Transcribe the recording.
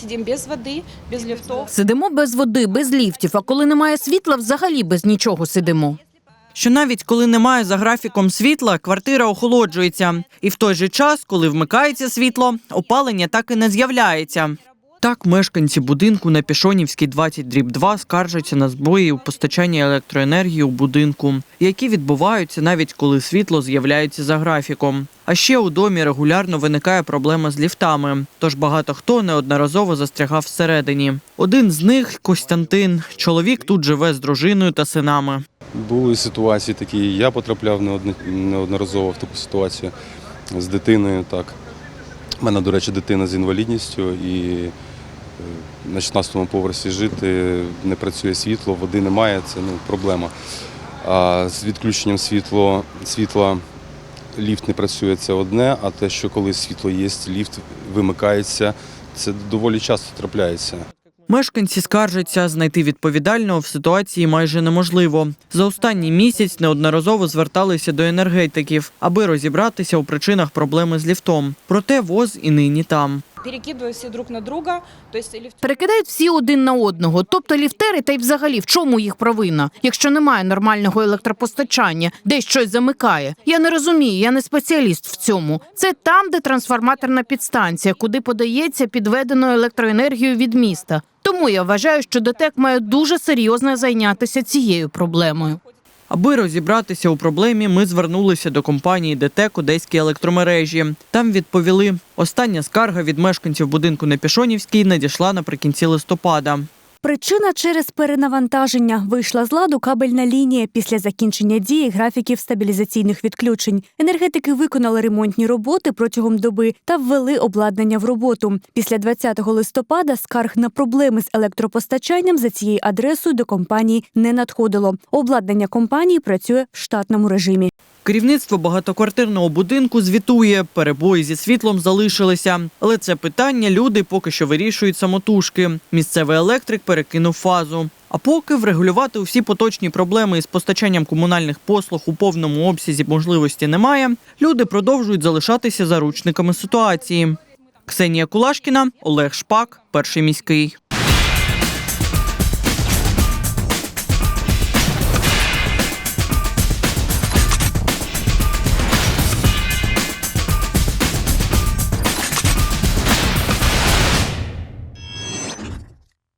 Сидим без води, без ліфтів. Сидимо без води, без ліфтів, а коли немає світла, взагалі без нічого сидимо. Що навіть коли немає за графіком світла, квартира охолоджується. І в той же час, коли вмикається світло, опалення так і не з'являється. Так, мешканці будинку на Пішонівській 20 дріб 2 скаржаться на збої у постачанні електроенергії у будинку, які відбуваються навіть коли світло з'являється за графіком. А ще у домі регулярно виникає проблема з ліфтами, тож багато хто неодноразово застрягав всередині. Один з них Костянтин. Чоловік тут живе з дружиною та синами. Були ситуації такі, я потрапляв неодно- неодноразово в таку ситуацію з дитиною. Так. У мене, до речі, дитина з інвалідністю і на 16-му поверсі жити, не працює світло, води немає, це ну, проблема. А з відключенням світло, світла ліфт не працює, це одне, а те, що коли світло є, ліфт вимикається, це доволі часто трапляється. Мешканці скаржаться, знайти відповідального в ситуації майже неможливо. За останній місяць неодноразово зверталися до енергетиків, аби розібратися у причинах проблеми з ліфтом. Проте воз і нині там. Перекидывая все друг на друга. То есть лифт Перекидають всі один на одного, тобто ліфтери, та й взагалі в чому їх провина, якщо немає нормального електропостачання, десь щось замикає. Я не розумію, я не спеціаліст в цьому. Це там, де трансформаторна підстанція, куди подається підведено електроенергію від міста. Тому я вважаю, що ДТЕК має дуже серйозно зайнятися цією проблемою. Аби розібратися у проблемі, ми звернулися до компанії ДТЕК Одеські електромережі. Там відповіли, остання скарга від мешканців будинку на Пішонівській надійшла наприкінці листопада. Причина через перенавантаження вийшла з ладу кабельна лінія після закінчення дії графіків стабілізаційних відключень. Енергетики виконали ремонтні роботи протягом доби та ввели обладнання в роботу. Після 20 листопада скарг на проблеми з електропостачанням за цією адресою до компанії не надходило. Обладнання компанії працює в штатному режимі. Керівництво багатоквартирного будинку звітує, перебої зі світлом залишилися. Але це питання люди поки що вирішують самотужки. Місцевий електрик перекинув фазу. А поки врегулювати усі поточні проблеми із постачанням комунальних послуг у повному обсязі можливості немає. Люди продовжують залишатися заручниками ситуації. Ксенія Кулашкіна, Олег Шпак, перший міський.